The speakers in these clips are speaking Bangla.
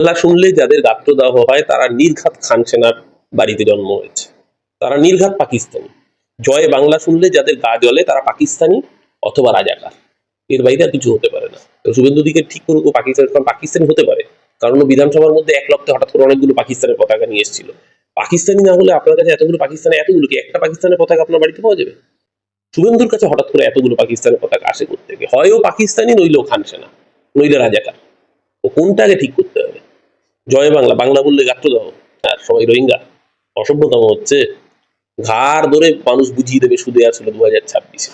বাংলা শুনলে যাদের গাত্রদাহ হয়, তারা নির্ঘাত খান সেনার বাড়িতে জন্ম হয়েছে। তারা নির্ঘাত পাকিস্তানি। জয় বাংলা শুনলে যাদের গা জ্বলে, তারা পাকিস্তানি অথবা রাজাকার। এর বাইরে আর কিছু হতে পারে না। তো শুভেন্দু দিকে ঠিক করুক পাকিস্তান পাকিস্তানি হতে পারে। কারণ বিধানসভার মধ্যে এক লক্ষে হঠাৎ করে অনেকগুলো পাকিস্তানের পতাকা নিয়ে এসেছিল। পাকিস্তানি না হলে আপনার কাছে এতগুলো পাকিস্তানে এতগুলো কি একটা পাকিস্তানের পতাকা আপনার বাড়িতে পাওয়া যাবে? শুভেন্দুর কাছে হঠাৎ করে এতগুলো পাকিস্তানের পতাকা আসে করতে হয় ও পাকিস্তানি নইলেও খান সেনা, নইলে রাজাকার। ও কোনটা আগে ঠিক করতে হবে? জয় বাংলা বাংলা বললে গাত্রদাহ আর সবাই রোহিঙ্গা। অসভ্যতম হচ্ছে ঘাড় ধরে মানুষ বুঝিয়ে দেবে সুদে আসলে দু হাজার ছাব্বিশে।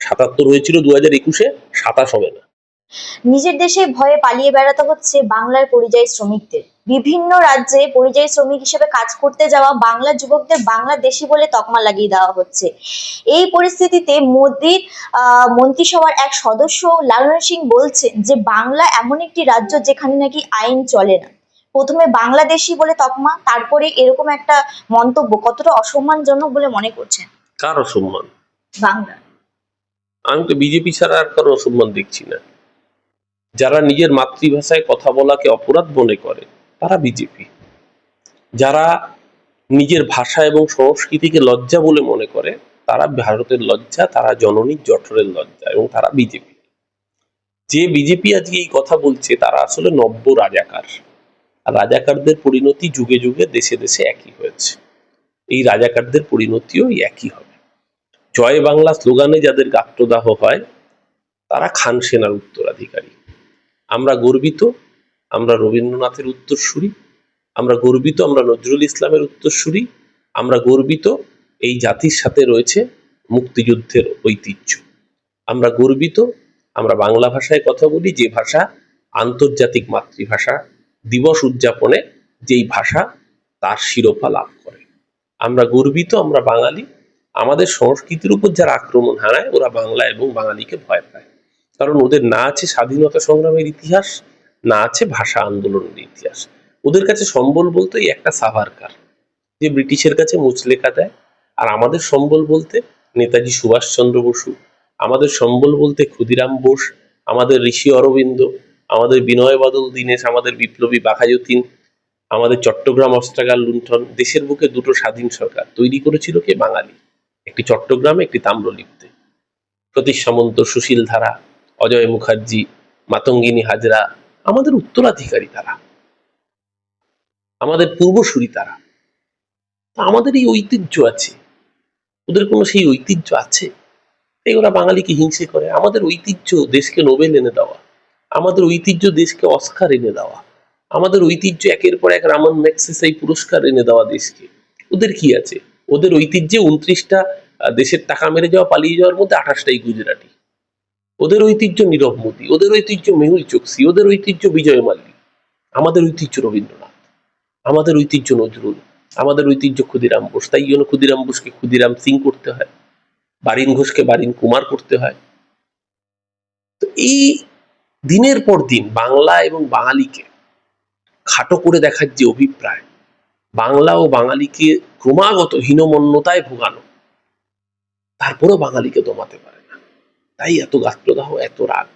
সাতাত্তর হয়েছিল দু হাজার একুশে, সাতাশ হবে না। নিজের দেশে ভয়ে পালিয়ে বেড়াতে হচ্ছে বাংলার পরিযায়ী শ্রমিকদের। বিভিন্ন রাজ্যে পরিযায়ী শ্রমিক হিসেবে কাজ করতে যাওয়া বাংলা যুবকদের বাংলাদেশি বলে তকমা লাগিয়ে দেওয়া হচ্ছে। এই পরিস্থিতিতে মোদির মন্ত্রিসভার এক সদস্য লালন সিং বলছেন যে, বাংলা এমন একটি রাজ্য যেখানে নাকি আইন চলে না। প্রথমে বাংলাদেশি বলে তকমা তারপরে এরকম একটা মন্তব্য কতটা অসম্মানজনক বলে মনে করছেন? কার অসম্মান? বাংলা। আমি তো বিজেপি ছাড়া আর কারও অসম্মান দেখছি না। যারা নিজের মাতৃভাষায় কথা বলাকে অপরাধ মনে করে তারা বিজেপি। যারা নিজের ভাষা এবং সংস্কৃতিকে লজ্জা বলে মনে করে তারা ভারতের লজ্জা তারা জননীর জঠরের লজ্জা এবং তারা বিজেপি। যে বিজেপি আজকে এই কথা বলছে তারা আসলে নব্য রাজাকার। আর রাজাকারদের পরিণতি যুগে যুগে দেশে দেশে একই হয়েছে। এই রাজাকারদের পরিণতিও একই হবে। জয় বাংলা স্লোগানে যাদের গাত্রদাহ হয়, তারা খান সেনার উত্তরাধিকারী। আমরা গর্বিত, আমরা রবীন্দ্রনাথের উত্তরসূরি, আমরা গর্বিত, আমরা নজরুল ইসলামের উত্তরসূরি, আমরা গর্বিত এই জাতির সাথে রয়েছে মুক্তিযুদ্ধের ঐতিহ্য। আমরা গর্বিত, আমরা বাংলা ভাষায় কথা বলি, যে ভাষা আন্তর্জাতিক মাতৃভাষা দিবস উদযাপনে যেই ভাষা, তার শিরোপা লাভ করে। আমরা গর্বিত, আমরা বাঙালি। আমাদের সংস্কৃতির উপর যারা আক্রমণ হানায়, ওরা বাংলা এবং বাঙালিকে ভয় পায়। কারণ ওদের না আছে স্বাধীনতা সংগ্রামের ইতিহাস, না আছে ভাষা আন্দোলনের ইতিহাস। ওদের কাছে সম্বল বলতে একটা সাভারকার যে ব্রিটিশের কাছে মুচলেখা দেয়। আর আমাদের সম্বল বলতে নেতাজি সুভাষচন্দ্র বসু, আমাদের সম্বল বলতে ক্ষুদিরাম বোস, আমাদের ঋষি অরবিন্দ আমাদের বিনয় বাদল, দীনেশ, আমাদের বিপ্লবী বাঘাযতীন, আমাদের চট্টগ্রাম অস্ত্রাগার লুণ্ঠন, দেশের বুকে দুটো স্বাধীন সরকার। তৈরি করেছিল কে? বাঙালি। একটি চট্টগ্রামে, একটি তাম্রলিপ্তে। সতীশ সামন্ত, সুশীল ধারা, অজয় মুখার্জি, মাতঙ্গিনী হাজরা, আমাদের উত্তরাধিকারী তারা। আমাদের পূর্বসূরি তারা। তা আমাদের এই ঐতিহ্য আছে। ওদের কোনো সেই ঐতিহ্য আছে? তাই ওরা বাঙালিকে হিংসে করে। আমাদের ঐতিহ্য দেশকে নোবেল এনে দেওয়া। আমাদের ঐতিহ্য দেশকে অস্কার এনে দেওয়া। আমাদের ঐতিহ্য একের পর এক রামন ম্যাক্সেসাই পুরস্কার এনে দেওয়া দেশকে। ওদের কি আছে? ওদের ঐতিহ্যে উনত্রিশটা দেশের টাকা মেরে যাওয়া, পালিয়ে যাওয়ার মধ্যে আঠাশটাই গুজরাটি। ওদের ঐতিহ্য নীরব মোদী, ওদের ঐতিহ্য মেহুল চোকসি, ওদের ঐতিহ্য বিজয় মাল্যি আমাদের ঐতিহ্য রবীন্দ্রনাথ, আমাদের ঐতিহ্য নজরুল, আমাদের ঐতিহ্য ক্ষুদিরাম বোস, তাই জন্য ক্ষুদিরাম বোসকে ক্ষুদিরাম সিং করতে হয়, বারিন ঘোষকে বারিন কুমার করতে হয়। তো এই দিনের পর দিন বাংলা এবং বাঙালিকে খাটো করে দেখার যে অভিপ্রায়, বাংলা ও বাঙালিকে ক্রমাগত হীনমন্যতায় ভোগানো, তারপরেও বাঙালিকে দমাতে পারে না। তাই এত গাত্রদাহ, এত রাগ।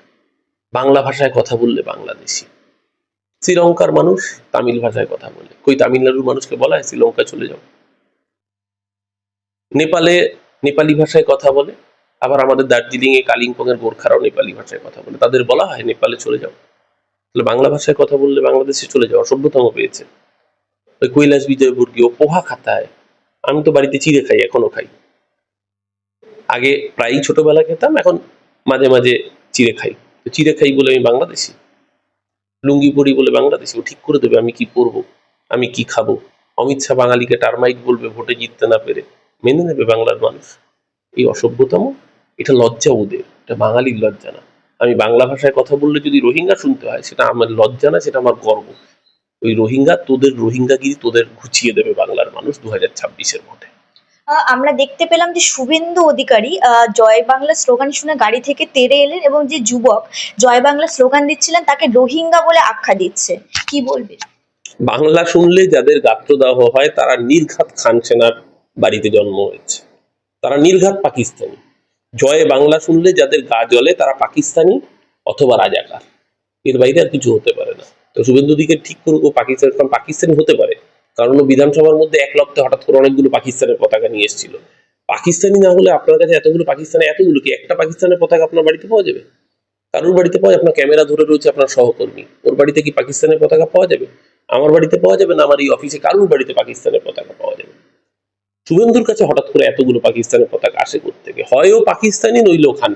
বাংলা ভাষায় কথা বললে বাংলাদেশি। শ্রীলঙ্কার মানুষ তামিল ভাষায় কথা বলে। কই তামিলনাড়ুর মানুষকে বলা হয় শ্রীলঙ্কা চলে যাও। নেপালে, নেপালি ভাষায় কথা বলে। আবার আমাদের দার্জিলিং এ কালিম্পং এর গোর্খারাও নেপালি ভাষায় কথা বলে। তাদের বলা হয় নেপালে চলে যাও। তাহলে বাংলা ভাষায় কথা বললে বাংলাদেশে চলে যাও, অসভ্যতম পেয়েছে। ওই কৈলাস বিজয়বর্গীয় পোহা খাতায়, আমি তো বাড়িতে চিড়ে খাই, এখনও খাই। আগে প্রায়ই ছোটবেলা খেতাম, এখন মাঝে মাঝে চিড়ে খাই। চিড়ে খাই বলে আমি বাংলাদেশি? লুঙ্গি পরি বলে বাংলাদেশি? ও ঠিক করে দেবে আমি কি পরবো, আমি কি খাব? অমিত শাহ বাঙালিকে টার্মাইট বলবে, ভোটে জিততে না পেরে। মেনে নেবে বাংলার মানুষ। এই অসভ্যতম এটা লজ্জা ওদের এটা বাঙালির লজ্জা না। আমি বাংলা ভাষায় কথা বললে যদি রোহিঙ্গা শুনতে হয় সেটা আমার লজ্জা না সেটা আমার গর্ব। ওই রোহিঙ্গা তোদের রোহিঙ্গাগিরি তোদের ঘুচিয়ে দেবে বাংলার মানুষ দু হাজার ছাব্বিশের ভোটে আহ, আমরা দেখতে পেলাম যে শুভেন্দু অধিকারী জয় বাংলা স্লোগান শুনে গাড়ি থেকে তেড়ে এলেন এবং যে যুবক জয় বাংলা স্লোগান দিচ্ছিলেন তাকে রোহিঙ্গা বলে আখ্যা দিচ্ছে। কি বলবে? বাংলা শুনলে যাদের গাত্রদাহ হয় তারা নির্ঘাত খান সেনার বাড়িতে জন্ম হয়েছে। তারা নির্ঘাত পাকিস্তানি। জয় বাংলা শুনলে যাদের গা জ্বলে তারা পাকিস্তানি অথবা রাজাকার। এর বাইরে আর কিছু হতে পারে না। তো শুভেন্দু দিকে ঠিক করুক ও পাকিস্তান, কারণ পাকিস্তানি হতে পারে। কারণ ও বিধানসভার মধ্যে এক লক্ষে হঠাৎ করে অনেকগুলো পাকিস্তানের পতাকা নিয়ে এসেছিল। পাকিস্তানি না হলে আপনার কাছে এতগুলো পাকিস্তানে এতগুলো কি একটা পাকিস্তানের পতাকা আপনার বাড়িতে পাওয়া যাবে? কারোর বাড়িতে পাওয়া আপনার ক্যামেরা ধরে রয়েছে আপনার সহকর্মী। ওর বাড়িতে কি পাকিস্তানের পতাকা পাওয়া যাবে? আমার বাড়িতে পাওয়া যাবে না? আমার এই অফিসে কারোর বাড়িতে পাকিস্তানের পতাকা পাওয়া যাবে? শুভেন্দুর কাছে হঠাৎ করে এতগুলো পাকিস্তানের পতাকা আসে থেকে হয় ও পাকিস্তানি নইলেও খান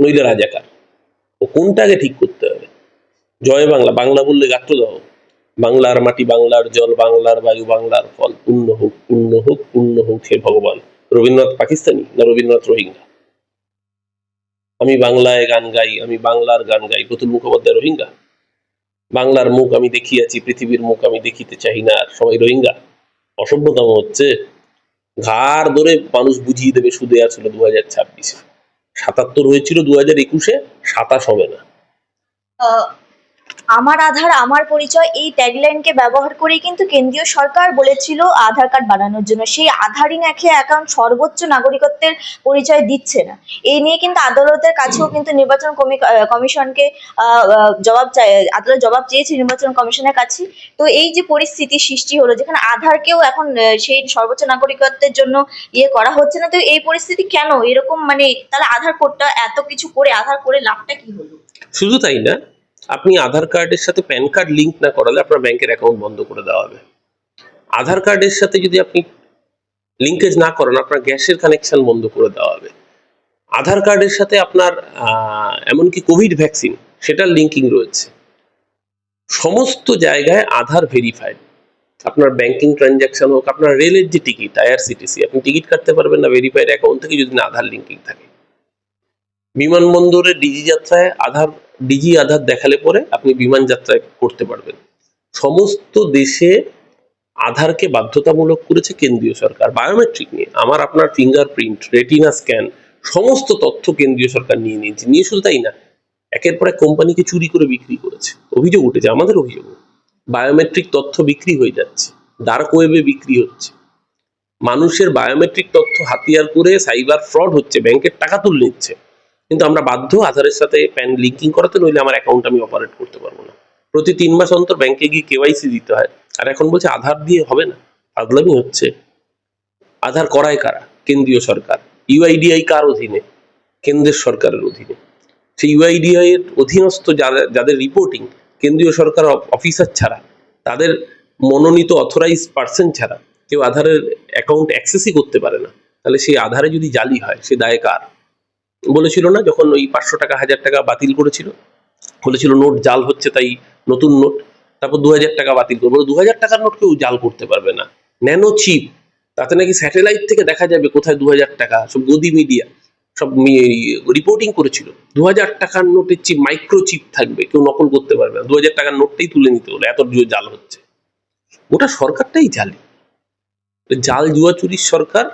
নইলে রাজাকার। ও কোনটাকে ঠিক করতে হবে? জয় বাংলা বাংলা বললে গাত্রদাহ বাংলার মাটি বাংলার জল, বাংলার বায়ু, বাংলার ফল। পূর্ণ হোক পূর্ণ হোক পূর্ণ হোক হে ভগবান। রবীন্দ্রনাথ পাকিস্তানি না রবীন্দ্রনাথ রোহিঙ্গা? আমি বাংলায় গান গাই, আমি বাংলার গান গাই। প্রতুল মুখোপাধ্যায় রোহিঙ্গা? বাংলার মুখ আমি দেখিয়াছি, পৃথিবীর মুখ আমি দেখিতে চাই না। আর সবাই রোহিঙ্গা? অসভ্যতম হচ্ছে ঘাড় ধরে মানুষ বুঝিয়ে দেবে সুদে আছিল দু হাজার ছাব্বিশে। সাতাত্তর হয়েছিল দু হাজার একুশে, সাতাশ হবে না। আমার আধার, আমার পরিচয় এই ট্যাগলাইনকে ব্যবহার করেই কিন্তু কেন্দ্রীয় সরকার বলেছিল আধার কার্ড বানানোর জন্য। সেই আধারই নাকি এখন সর্বোচ্চ নাগরিকত্বের পরিচয় দিচ্ছে না। এই নিয়ে কিন্তু আদালতের কাছেও কিন্তু নির্বাচন কমিশনকে জবাব আদালত জবাব চেয়েছে নির্বাচন কমিশনের কাছে। তো এই যে পরিস্থিতি সৃষ্টি হলো, যেখানে আধারকেও এখন সেই সর্বোচ্চ নাগরিকত্বের জন্য ইয়ে করা হচ্ছে না, তো এই পরিস্থিতি কেন? এরকম মানে তাহলে আধার কোডটা এত কিছু করে, আধার করে লাভটা কি হলো? শুধু তাই না আপনি আধার কার্ডের সাথে প্যান কার্ড লিংক না করালে আপনার ব্যাংকের অ্যাকাউন্ট বন্ধ করে দেওয়া হবে। আধার কার্ডের সাথে যদি আপনি লিঙ্কেজ না করেন, আপনার গ্যাসের কানেকশন বন্ধ করে দেওয়া হবে। আধার কার্ডের সাথে আপনার এমনকি কোভিড ভ্যাকসিন, সেটার লিঙ্কিং রয়েছে। সমস্ত জায়গায় আধার ভেরিফাইড। আপনার ব্যাংকিং ট্রানজাকশন হোক, আপনার রেলের যে টিকিট, আইআরসিটিসি, আপনি টিকিট কাটতে পারবেন না, ভেরিফাইড অ্যাকাউন্ট থেকে যদি না আধার লিঙ্কিং থাকে। বিমানবন্দরে ডিজি যাত্রায় আধার, ডিজি আধার দেখালে পরে আপনি বিমান যাত্রায় করতে পারবেন। সমস্ত দেশে আধারকে বাধ্যতামূলক করেছে কেন্দ্রীয় সরকার। বায়োমেট্রিক নিয়ে, আমার আপনার ফিঙ্গারপ্রিন্ট রেটিনা স্ক্যান সমস্ত তথ্য কেন্দ্রীয় সরকার নিয়ে নিয়েছে। নিয়ে শুধু তাই না, একের পর এক কোম্পানিকে চুরি করে বিক্রি করেছে। অভিযোগ উঠেছে, আমাদের অভিযোগ। বায়োমেট্রিক তথ্য বিক্রি হয়ে যাচ্ছে, ডার্ক ওয়েবে বিক্রি হচ্ছে। মানুষের বায়োমেট্রিক তথ্য হাতিয়ার করে সাইবার ফ্রড হচ্ছে, ব্যাংকের টাকা তুলে নিচ্ছে। কিন্তু আমরা বাধ্য আধারের সাথে প্যান লিঙ্কিং করাতে নইলে আমার অ্যাকাউন্ট আমি অপারেট করতে পারব না। প্রতি তিন মাস অন্তর ব্যাংকে গিয়ে কেওয়াইসি দিতে হয়। আর এখন বলছে আধার দিয়ে হবে না। আদলামি হচ্ছে। আধার করায় কারা? কেন্দ্রীয় সরকার। ইউআইডিআই কার অধীনে? কেন্দ্রের সরকারের অধীনে। সেই ইউআইডিআই এর অধীনস্থ যারা, যাদের রিপোর্টিং কেন্দ্রীয় সরকার অফিসার ছাড়া, তাদের মনোনীত অথরাইজ পার্সন ছাড়া কেউ আধারের অ্যাকাউন্ট অ্যাক্সেসই করতে পারে না। তাহলে সেই আধারে যদি জালি হয়, সে দায় কার? বলেছিল না, যখন ওই পাঁচশো টাকা, হাজার টাকা বাতিল করেছিল। বলেছিল, নোট জাল হচ্ছে, তাই নতুন নোট। তারপর দু হাজার টাকা বাতিল করব। দু হাজার টাকার নোট কেউ জাল করতে পারবে না। Nano chip. তাতে নাকি স্যাটেলাইট থেকে দেখা যাবে কোথায় দু হাজার টাকা, সব গদি মিডিয়া, সব রিপোর্টিং করেছিল। দু হাজার টাকার নোটের চিপ, মাইক্রো চিপ থাকবে, কেউ নকল করতে পারবে না। দু হাজার টাকার নোটটাই তুলে নিতে হলো, এত জাল হচ্ছে। ওটা সরকারটাই জালি জাল জুয়া চুরির সরকার,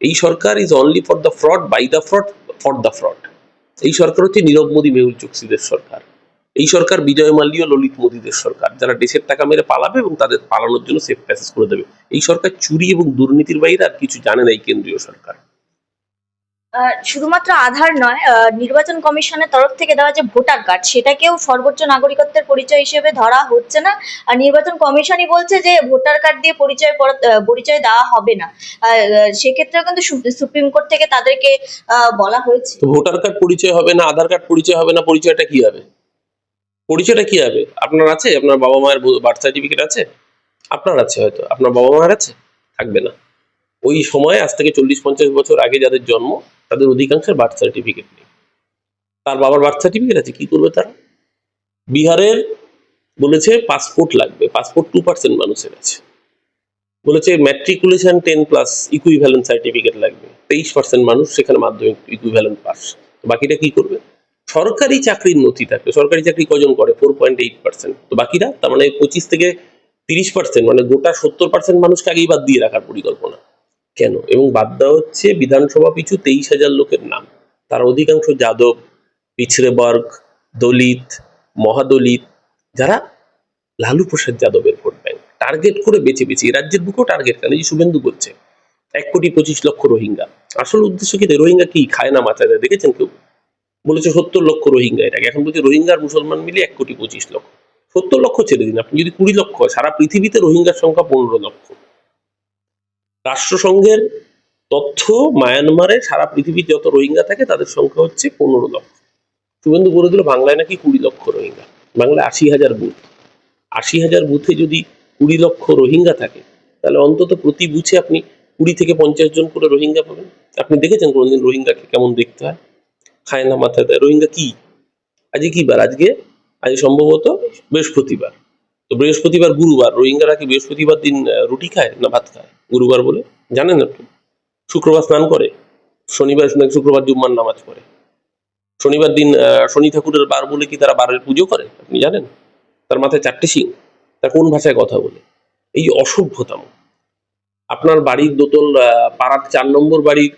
এই সরকার is only for the fraud by the fraud for the fraud এই সরকার হচ্ছে নীরব মোদী, মেহুল চোকসিদের সরকার। এই সরকার বিজয় মাল্যীয় ললিত মোদীদের সরকার। যারা দেশের টাকা মেরে পালাবে এবং তাদের পালানোর জন্য সেফ প্যাসেজ করে দেবে। এই সরকার চুরি এবং দুর্নীতির বাইরে আর কিছু জানে না এই কেন্দ্রীয় সরকার। শুধুমাত্র আধার নয় নির্বাচন কমিশনের তরফ থেকে দেওয়া যে ভোটার কার্ড, সেটাকেও সর্বোচ্চ নাগরিকত্বের পরিচয় হিসেবে ধরা হচ্ছে না। আর নির্বাচন কমিশনই বলছে যে ভোটার কার্ড দিয়ে পরিচয় পর- পরিচয় দেওয়া হবে না। সেক্ষেত্রেও কিন্তু সুপ্রিম কোর্ট থেকে তাদেরকে বলা হয়েছে। ভোটার কার্ড পরিচয় হবে না, আধার কার্ড পরিচয় হবে না, পরিচয়টা কি হবে? পরিচয়টা কি হবে? আপনার আছে? আপনার বাবা মায়ের বার্থ সার্টিফিকেট আছে? আপনার আছে হয়তো। আপনার বাবা মায়ের আছে? থাকবে না। ওই সময় আজ থেকে চল্লিশ পঞ্চাশ বছর আগে যাদের জন্ম, তাদের অধিকাংশের বার্থ সার্টিফিকেট নেই। তার বাবার বার্থ সার্টিফিকেট আছে, কি করবে তারা? বিহারের বলেছে পাসপোর্ট লাগবে পাসপোর্ট টু পার্সেন্ট মানুষের আছে। বলেছে matriculation ten plus equivalent certificate লাগবে, তেইশ পার্সেন্ট মানুষ সেখানে মাধ্যমিক ইকুইভ্যালেন্ট পাস বাকিটা কি করবে? সরকারি চাকরির নথি থাকবে, সরকারি চাকরি কজন করে? ফোর পয়েন্ট এইট পার্সেন্ট তো বাকিরা, তার মানে পঁচিশ থেকে তিরিশ পার্সেন্ট মানে গোটা সত্তর পার্সেন্ট মানুষকে আগেই বাদ দিয়ে রাখার পরিকল্পনা। কেন? এবং বাদ দেওয়া হচ্ছে বিধানসভা পিছু তেইশ হাজার লোকের নাম। তার অধিকাংশ যাদব পিছড়ে বর্গ দলিত, মহাদলিত, যারা লালু প্রসাদ যাদবের ভোট ব্যাংক। টার্গেট করে বেছে বেছে রাজ্যের বুকেও টার্গেট কেন? এই শুভেন্দু বলছে, এক কোটি পঁচিশ লক্ষ রোহিঙ্গা। আসল উদ্দেশ্য কি? রোহিঙ্গা কি? খায় না মাথা দেয়। দেখেছেন কেউ? বলেছে সত্তর লক্ষ রোহিঙ্গা এটাকে। এখন বলছে রোহিঙ্গা আর মুসলমান মিলে এক কোটি পঁচিশ লক্ষ। সত্তর লক্ষ ছেড়ে দিন। আপনি যদি কুড়ি লক্ষ সারা পৃথিবীতে রোহিঙ্গার সংখ্যা পনেরো লক্ষ। রাষ্ট্রসংঘের তথ্য মায়ানমারে সারা পৃথিবীর যত রোহিঙ্গা থাকে তাদের সংখ্যা হচ্ছে পনেরো লক্ষ। শুভেন্দু বলে দিল, বাংলায় নাকি কুড়ি লক্ষ রোহিঙ্গা। বাংলায় আশি হাজার বুথ। আশি হাজার বুথে যদি কুড়ি লক্ষ রোহিঙ্গা থাকে, তাহলে অন্তত প্রতি বুথে আপনি কুড়ি থেকে পঞ্চাশ জন করে রোহিঙ্গা পাবেন। আপনি দেখেছেন কোনোদিন রোহিঙ্গাকে কেমন দেখতে হয়? খায় না মাথায়। দেয় রোহিঙ্গা কি? আজকে কি বার? আজকে? আজ সম্ভবত বৃহস্পতিবার। তো বৃহস্পতিবার গুরুবার, রোহিঙ্গারা কি বৃহস্পতিবার দিন রুটি খায় না ভাত খায়? গুরুবার বলে? জানেন আপনি? শুক্রবার স্নান করে, শনিবার নাকি শুক্রবার জুম্মার নামাজ পড়ে। শনিবার দিন শনি ঠাকুরের বার বলে কি তারা বারের পুজো করে? আপনি জানেন? তার মাথায় চারটে সিং তা কোন ভাষায় কথা বলে? এই অসভ্যতাম। আপনার বাড়ির দোতল পাড়ার চার নম্বর বাড়ির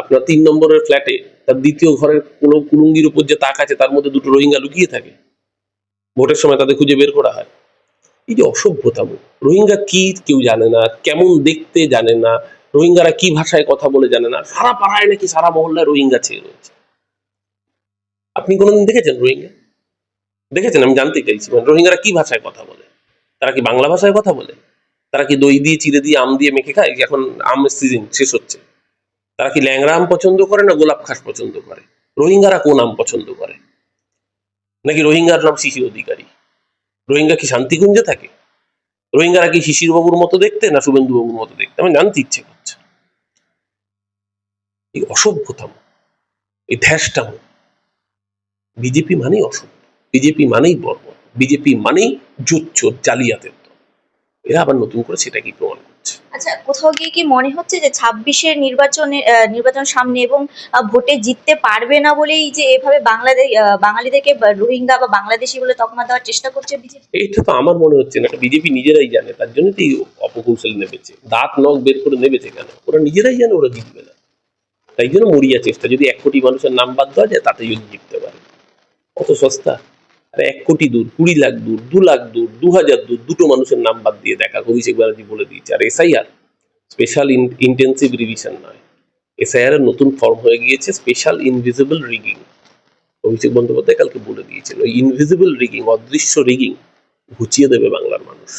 আপনার তিন নম্বরের ফ্ল্যাটে তার দ্বিতীয় ঘরের কোনো কুলুঙ্গির উপর যে তাক আছে, তার মধ্যে দুটো রোহিঙ্গা লুকিয়ে থাকে। ভোটের সময় তাদের খুঁজে বের করা হয়। এই যে অসভ্যতাম রোহিঙ্গা কি কেউ জানে না, কেমন দেখতে জানে না, রোহিঙ্গারা কি ভাষায় কথা বলে জানে না, সারা পাড়ায় নাকি সারা মহল্লায় রোহিঙ্গা ছেয়ে রয়েছে। আপনি কোনোদিন দেখেছেন রোহিঙ্গা? দেখেছেন? আমি জানতে চাইছি মানে রোহিঙ্গারা কি ভাষায় কথা বলে? তারা কি বাংলা ভাষায় কথা বলে? তারা কি দই দিয়ে, চিড়ে দিয়ে, আম দিয়ে মেখে খায়? এখন আমের সিজন শেষ হচ্ছে। তারা কি ল্যাংরা আম পছন্দ করে না গোলাপ খাস পছন্দ করে? রোহিঙ্গারা কোন আম পছন্দ করে? নাকি রোহিঙ্গার নাম শিশির অধিকারী? রোহিঙ্গা কি শান্তিকুঞ্জে থাকে? রোহিঙ্গারা কি শিশির বাবুর মতো দেখতে না শুভেন্দু বাবুর মতো দেখতে? আমি জানতে ইচ্ছে করছে। এই অসভ্যতাম, এই ধ্যাসটাম, বিজেপি মানেই অসভ্য, বিজেপি মানেই বর্ব বিজেপি মানেই জুচ্চোর জালিয়াতের দল। এরা আবার নতুন করে সেটাকেই প্রমাণ করছে আচ্ছা কোথাও গিয়ে কি মনে হচ্ছে যে ছাব্বিশের নির্বাচনে নির্বাচন সামনে এবং ভোটে জিততে পারবে না বলেই যে এভাবে বাংলাদেশ বাঙালিদেরকে রোহিঙ্গা বা বাংলাদেশি বলে তকমা দেওয়ার চেষ্টা করছে বিজেপি? এইটা তো আমার মনে হচ্ছে না বিজেপি নিজেরাই জানে, তার জন্য তো এই অপকৌশল নেমেছে। দাঁত, নখ বের করে নেমেছে কেন? ওরা নিজেরাই জানে ওরা জিতবে না। তাই জন্য মরিয়া চেষ্টা, যদি এক কোটি মানুষের নাম বাদ দেওয়া যায় তাতে যদি জিততে পারে। অত সস্তা। আর এক কোটি দূর, কুড়ি লাখ দূর, দু লাখ দূর, দু হাজার দূর, দুটো মানুষের নাম বাদ দিয়ে দেখা অভিষেক ব্যানার্জি বলে দিয়েছে। আর এসআইআর স্পেশাল ইন্টেন্সিভ রিভিশন নয়। এসআইআর এর নতুন ফর্ম হয়ে গিয়েছে special invisible rigging Abhishek Bandyopadhyay কালকে বলে দিয়েছেন, ওই ইনভিজিবল রিগিং অদৃশ্য রিগিং ঘুচিয়ে দেবে বাংলার মানুষ।